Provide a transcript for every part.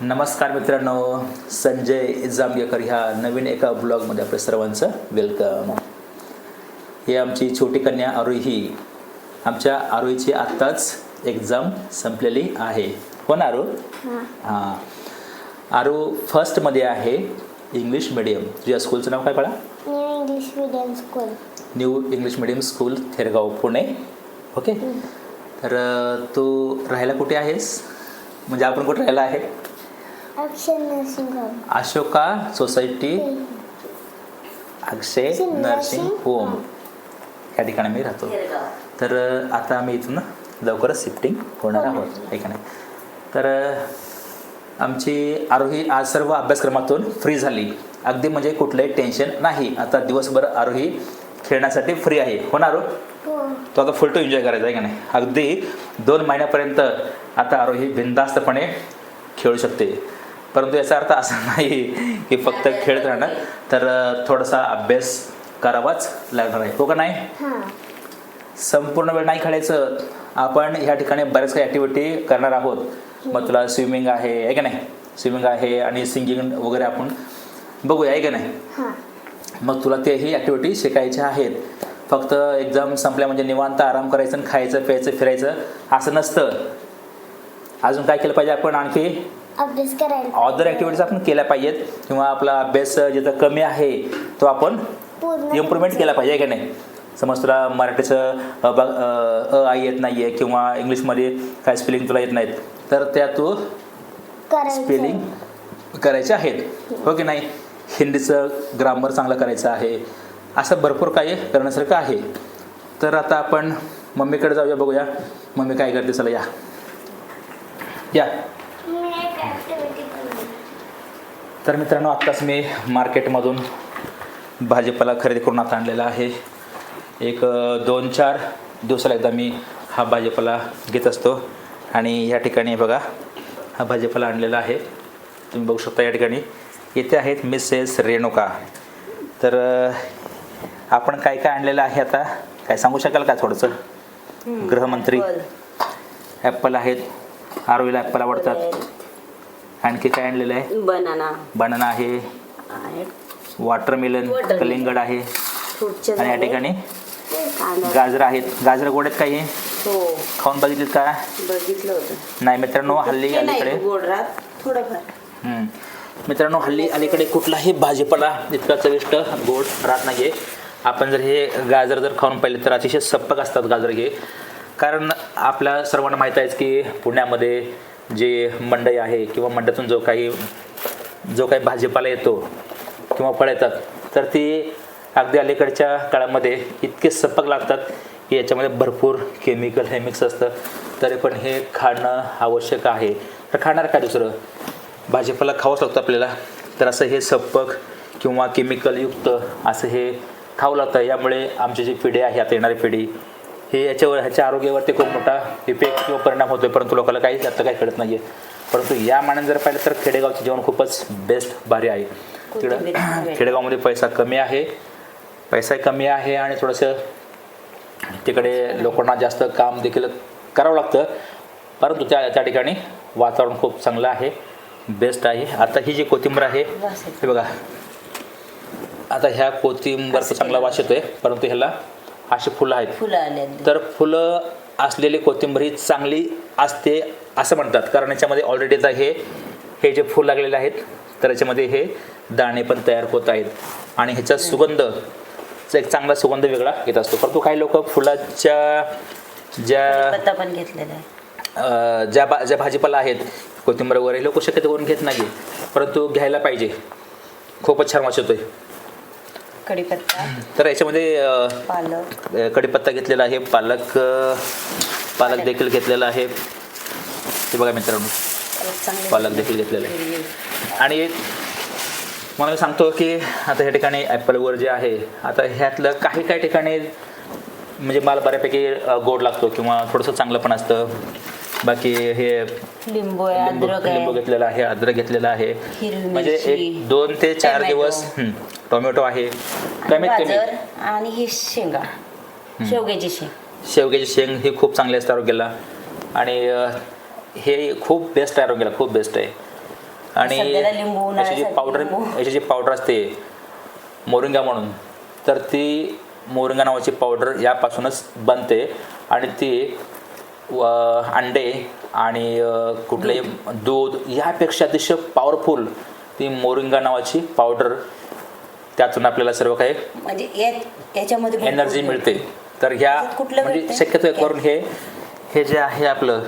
नमस्कार मित्रांनो संजय जांभेकर ह्या नवीन एका ब्लॉगमध्ये आपल्या सर्वांचं वेलकम ही आमची छोटी कन्या आरोही आमच्या आरोहीची आत्ताच एक्झाम संपलेली आहे. हो ना आरो? हां. आरो फर्स्टमध्ये आहे इंग्लिश मिडियम तुझ्या स्कूलचं नाव काय new English medium school new English medium school Thergaon Pune. Okay तर तू राहायला कुठे आहेस? म्हणजे आपण कुठे राहायला आहे? Ashoka society Akshay nursing home या ठिकाणी मी राहतो. तर आता आम्ही इथून लवकरच शिफ्टिंग होणार आहोत. आहे का नाही? तर आमची आरोही आज सर्व अभ्यासक्रमातून फ्री झाली. अगदी म्हणजे कुठलंही टेन्शन नाही. आता दिवसभर आरोही खेळण्यासाठी फ्री आहे. हो ना आरो? हो. तो आता फुल टू एन्जॉय करायचा आहे का नाही? अगदी दोन महिन्यापर्यंत आता आरोही बिनधास्तपणे खेळू शकते. परंतु याचा अर्थ असा नाही की फक्त खेळत राहणं तर थोडासा अभ्यास करावाच लागणार आहे. हो का नाही? हां. संपूर्ण वेळ नाही खेळायचं. आपण ह्या ठिकाणी बऱ्याच काही ॲक्टिव्हिटी करणार आहोत. मग तुला स्विमिंग आहे आहे का नाही? स्विमिंग आहे आणि सिंगिंग वगैरे आपण बघूया आहे का नाही? हां. मग तुला तेही ॲक्टिव्हिटी शिकायच्या आहेत. फक्त एक्झाम संपल्या म्हणजे निवांत आराम करायचं आणि खायचं प्यायचं फिरायचं असं नसतं. अजून काय केलं पाहिजे आपण आणखी? अभ्यास करायला अदर ॲक्टिव्हिटीज आपण केल्या पाहिजेत. किंवा आपला अभ्यास जिथं कमी आहे तो आपण इम्प्रूव्हमेंट केला पाहिजे का नाही? समज तुला मराठीचं अ, आई येत नाही आहे किंवा इंग्लिशमध्ये काय स्पेलिंग तुला येत नाहीत तर त्या तू स्पेलिंग करायचे आहेत. हो की नाही? हिंदीचं ग्रामर चांगलं करायचं आहे. असं भरपूर काही करण्यासारखं आहे. तर आता आपण मम्मीकडे जाऊया बघूया. मम्मी काय करते? चला या. या मी एक ॲक्टिव्हिटी करणार तर मित्रांनो आत्ताच मी मार्केटमधून भाजीपाला खरेदी करून आता आणलेला आहे. एक दोन चार दिवसाला एकदा मी हा भाजीपाला घेत असतो. आणि या ठिकाणी बघा हा भाजीपाला आणलेला आहे. तुम्ही बघू शकता या ठिकाणी. इथे आहेत मिसेस रेणुका. तर आपण काय काय आणलेलं आहे आता? काय सांगू शकाल का थोडंसं? गृहमंत्री. ॲपल. आहेत. आरोईला ॲपल आवडतात. आणखी काय आणलेलं आहे? बनाना बनाना आहे. Watermelon Watermelon. कलिंगड आहे. फ्रूटचे आणि या ठिकाणी कांदा गाजर आहेत. गाजर गोड आहेत काही हो. खाऊन बघितलेत का? बघितलं होतं. नाही मित्रांनो हल्ली नाही अलीकडे. गोड राहत थोडंफार. हम्म. मित्रांनो हल्ली अलीकडे कुठलाही भाजीपाला इतका चविष्ट गोड राहत नाही आपण जर हे गाजर जर खाऊन पाहिले तर अतिशय सप्पक असतात गाजर हे. कारण आपल्या सर्वांना माहीत आहेच की पुण्यामध्ये जे मंडई आहे किंवा मंडईतून जो काही जो काही भाजीपाला येतो किंवा फळ येतात तर ती अगदी अलीकडच्या काळामध्ये इतके सपक लागतात की याच्यामध्ये भरपूर केमिकल हे मिक्स असतं. तरी पण हे खाणं आवश्यक आहे. तर खाणार काय दुसरं? भाजीपाला खावंच लागतं आपल्याला. तर असं हे सप्पक किंवा केमिकलयुक्त असं हे खावं लागतं. यामुळे आमची जी पिढी आहे आता येणारी पिढी हे याच्यावर ह्याच्या आरोग्यावरती खूप मोठा इफेक्ट किंवा परिणाम होतोय. परंतु लोकांना काहीच आता काही कळत नाही आहे परंतु या मानाने जर पाहिलं तर खेडेगावचं जेवण खूपच बेस्ट भारी आहे. तिकडं खेडेगावमध्ये पैसा कमी आहे. पैसाही कमी आहे आणि थोडंसं तिकडे लोकांना जास्त काम देखील करावं लागतं. परंतु त्या त्या ठिकाणी वातावरण खूप चांगलं आहे. बेस्ट आहे. आता ही जी कोथिंबीर आहे येतो. हे बघा. आता ह्या कोथिंबरचा चांगला वास येतोय. परंतु ह्याला अशी फुलं आहेत. फुलं तर फुलं असलेली कोथिंबीर ही चांगली असते असं म्हणतात. कारण याच्यामध्ये ऑलरेडी आता हे हे जे फुल लागलेले आहेत तर याच्यामध्ये हे दाणे पण तयार होत आहेत. आणि ह्याचा सुगंध एक चांगला सुगंध वेगळा येत असतो. परंतु काही लोक फुलाच्या ज्या पण घेतलेला आहे. अं, ज्या भा ज्या भाजीपाला आहेत कोथिंबीर वगैरे लोक शक्यतो करून घेत नाही परंतु घ्यायला पाहिजे. खूपच छान वास येतोय. कढीपत्ता तर याच्यामध्ये पालक. कढीपत्ता घेतलेला आहे पालक पालक देखील घेतलेला आहे. ते बघा मित्रांनो पालक देखील घेतलेला आहे. आणि मला मी सांगतो की आता ह्या ठिकाणी ॲपलवर जे आहे आता ह्यातलं काही काही ठिकाणी म्हणजे मला बऱ्यापैकी गोड लागतो किंवा थोडंसं चांगलं पण असतं. बाकी हे लिंबू आहे लिंबू अद्रक लिंबू आहे घेतलेलं आहे अद्रक घेतलेलं आहे. हिरवी म्हणजे मिरची, एक दोन ते चार टोमॅटो. दिवस हं, टोमॅटो आहे. कमीत कमी. गाजर आणि ही शेंगा शेवग्याची शेंग. शेवग्याची शेंग ही खूप चांगली असते आरोग्याला. आणि अ, हे खूप बेस्ट आहे आरोग्याला खूप बेस्ट आहे. आणि सध्याला लिंबू, याची जी उन्हाळ्यासाठी पावडर लिंबू. याची जी पावडर असते मोरिंगा म्हणून तर ती मोरिंगा नावाची पावडर यापासूनच बनते. आणि ती व अंडे आणि अ, कुठलंही दूध यापेक्षा अतिशय पॉवरफुल ती मोरिंगा नावाची पावडर त्यातून आपल्याला सर्व काही म्हणजे याच्यामध्ये एनर्जी मिळतं. तर ह्या त्याच्यात कुठलं म्हणजे? शक्यतो करून हे हे जे आहे आपलं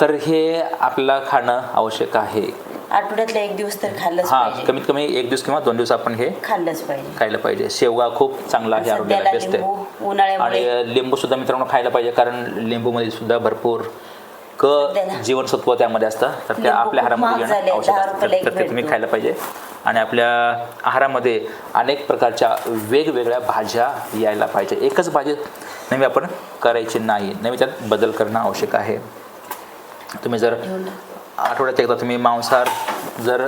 तर हे आपल्याला खाणं आवश्यक आहे आठवड्यातला एक दिवस तर खाल्लंच हां पाहिजे. कमीत कमी एक दिवस किंवा दोन दिवस आपण हे खाल्लंच पाहिजे. खायला पाहिजे. शेवगा खूप चांगला आहे आरोग्याला सध्याला बेस्ट आहे. लिंबू उन्हाळ्यामुळे. आणि लिंबू सुद्धा मित्रांनो खायला पाहिजे कारण लिंबूमध्ये सुद्धा भरपूर क सध्याला. जीवनसत्व त्यामध्ये असतं. तर त्या लिंबू आपल्या आहारामध्ये घेणं आवश्यक दहा असतं रुपयाला तर- एक ते तुम्ही भेटतो. खायला पाहिजे. आणि आपल्या आहारामध्ये अनेक प्रकारच्या वेगवेगळ्या भाज्या यायला पाहिजे. एकच भाजी नेहमी आपण करायची नाही. नेहमी त्यात बदल करणं आवश्यक आहे. तुम्ही जर आठवड्यात एकदा तुम्ही मांसाहार जर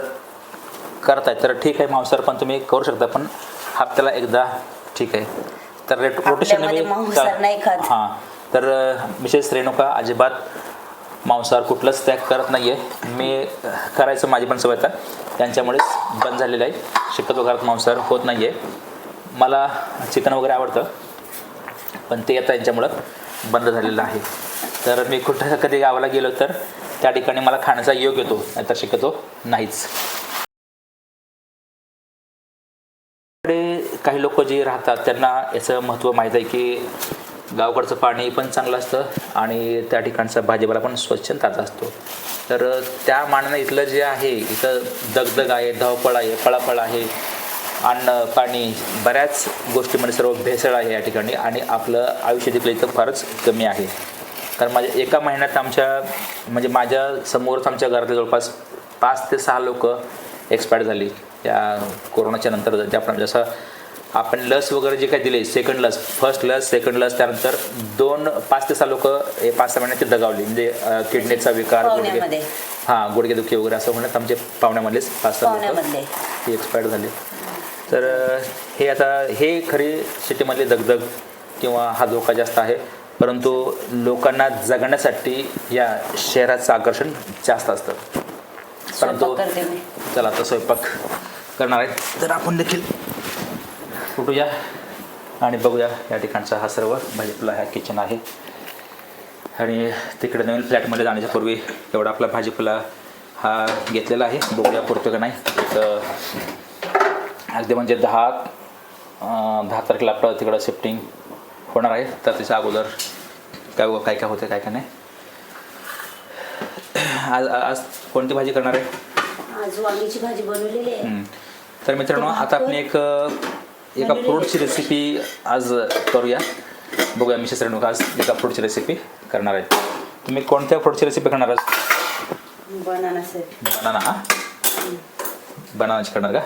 करताय तर ठीक आहे मांसाहार पण तुम्ही करू शकता पण हप्त्याला एकदा ठीक आहे. तर रेट रोटेशन. हां. तर मिसेस रेणुका अजिबात मांसाहार कुठलंच त्याग करत नाही आहे मी करायचं माझी पण सवय आता. त्यांच्यामुळेच बंद झालेलं आहे. शक्यतो घरात मांसाहार होत नाही आहे मला चिकन वगैरे आवडतं पण ते आता यांच्यामुळं बंद झालेलं आहे. तर मी कुठं कधी गावाला गेलो तर त्या ठिकाणी मला खाण्याचा योग येतो आता शक्यतो नाहीच. काही लोक जे राहतात त्यांना याचं महत्त्व माहीत आहे की गावकडचं पाणी पण चांगलं असतं आणि त्या ठिकाणचा भाजीपाला पण स्वच्छ ताजा असतो. तर त्या मानानं इथलं जे आहे इथं दगदग आहे धावपळ आहे फळाफळ आहे अन्न पाणी बऱ्याच गोष्टीमध्ये सर्व भेसळ आहे या ठिकाणी आणि आपलं आयुष्य देखील इथं फारच कमी आहे. कारण माझ्या एका महिन्यात आमच्या म्हणजे माझ्या समोरच आमच्या घरातले जवळपास पाच ते सहा लोक एक्सपायर झाली त्या कोरोनाच्या नंतर. आपण जसं आपण लस वगैरे जे काही दिले सेकंड लस फर्स्ट लस सेकंड लस त्यानंतर दोन पाच ते सहा लोक पाच सहा महिन्यात ते दगावली. म्हणजे किडनीचा विकार गुडघे. हां गुडघेदुखी वगैरे असं म्हणत आमचे पाहुण्यामधलेच पाच सहा लोक एक्सपायर झाले. तर हे आता हे खरी सिटीमधली दगदग किंवा हा धोका जास्त आहे. परंतु लोकांना जगण्यासाठी या शहराचं आकर्षण जास्त असतं. परंतु चला आता स्वयंपाक करणार आहे. तर आपण देखील उठूया आणि बघूया या ठिकाणचा हा सर्व भाजीपाला हा किचन आहे. आणि तिकडे नवीन फ्लॅटमध्ये जाण्याच्या पूर्वी एवढा आपला भाजीपाला हा घेतलेला आहे. बघूया पुरतो का नाही. तर अगदी म्हणजे दहा दहा तारखेला आपलं तिकडं शिफ्टिंग होणार आहे. तर त्याच्या अगोदर काय काय काय होते काय काय नाही. आज आज कोणती भाजी करणार आहे? आज वांगीची भाजी बनवलेली आहे. तर मित्रांनो आता आपण एक एका फ्रूटची रेसिपी आज करूया. बघूया मिसेस रेणुका आज एका फ्रूटची रेसिपी करणार आहे. तुम्ही कोणत्या फ्रूटची रेसिपी करणार आहात बनाना बनाना हा? बनानाची करणार का?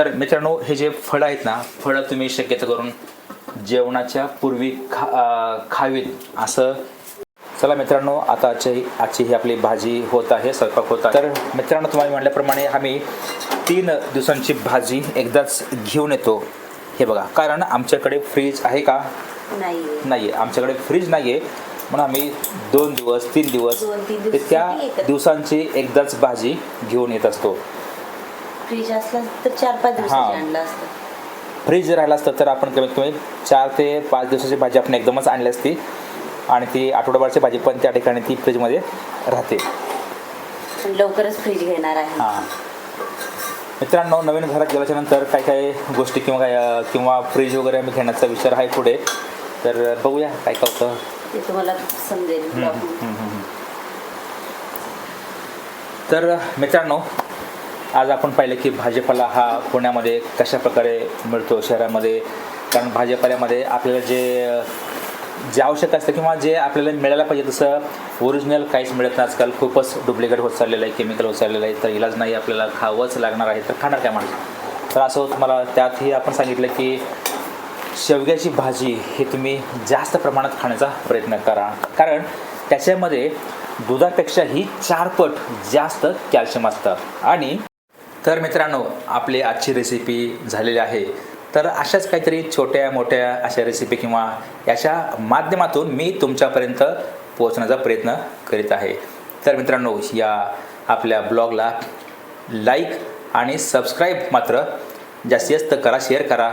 तर मित्रांनो हे जे फळं आहेत ना फळं तुम्ही शक्यतो करून जेवणाच्या पूर्वी खा खावीत. असं. चला मित्रांनो आता आजची आजची ही आपली भाजी होत आहे स्वयंपाक होत आहे. तर मित्रांनो तुम्हाला म्हटल्याप्रमाणे आम्ही तीन दिवसांची भाजी एकदाच घेऊन येतो. हे बघा कारण आमच्याकडे फ्रीज आहे का? नाही आमच्याकडे फ्रीज नाही आहे म्हणून आम्ही दोन दिवस तीन दिवस त्या. दिवसांची एकदाच भाजी घेऊन येत असतो. फ्रीज असला तर चार पाच हा. दिवसाची आणलं असतं. फ्रीज जर राहिला असतं तर आपण कमीत कमी चार ते पाच दिवसाची भाजी आपण एकदमच आणली असती. आणि ती आठवड्याभरची भाजी पण त्या ठिकाणी ती फ्रीजमध्ये राहते. पण लवकरच फ्रीज घेणार आहे. हां. मित्रांनो नवीन घरात गेल्याच्यानंतर काय काय गोष्टी किंवा काय अं, किंवा फ्रीज वगैरे आम्ही घेण्याचा विचार आहे पुढे. तर बघूया काय काय होतं ते तुम्हाला समजेल. ब्लॉग तर मित्रांनो आज आपण पाहिलं की भाजीपाला हा पुण्यामध्ये कशा प्रकारे मिळतो शहरामध्ये? कारण भाजीपाल्यामध्ये आपल्याला जे जे आवश्यक असतं किंवा जे आपल्याला मिळायला पाहिजे तसं ओरिजिनल काहीच मिळत नाही आजकाल. खूपच डुप्लिकेट होत चाललेलं आहे केमिकल होत चाललेलं आहे. तर इलाज नाही आपल्याला खावंच लागणार आहे. तर खाणार काय माणूस? तर असं तुम्हाला त्यातही आपण सांगितलं की शेवग्याची भाजी ही तुम्ही जास्त प्रमाणात खाण्याचा प्रयत्न करा. कारण त्याच्यामध्ये दुधापेक्षाही चारपट जास्त कॅल्शियम असतं. आणि तर मित्रांनो आपली आजची रेसिपी झालेली आहे. तर अशाच काहीतरी छोट्या मोठ्या अशा रेसिपी किंवा याच्या माध्यमातून मी तुमच्यापर्यंत पोहोचण्याचा प्रयत्न करीत आहे. तर मित्रांनो या आपल्या ब्लॉगला लाईक आणि सबस्क्राईब मात्र जास्तीत जास्त करा शेअर करा.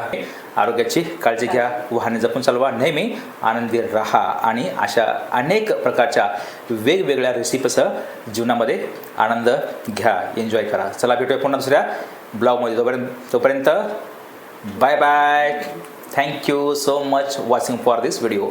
आरोग्याची काळजी घ्या. वाहने जपून चालवा. नेहमी आनंदी राहा आणि अशा अनेक प्रकारच्या वेगवेगळ्या रेसिपीसह जीवनामध्ये आनंद घ्या. एन्जॉय करा. चला भेटूया पुन्हा दुसऱ्या ब्लॉगमध्ये तोपर्यंत तोपर्यंत bye bye thank you so much watching for this video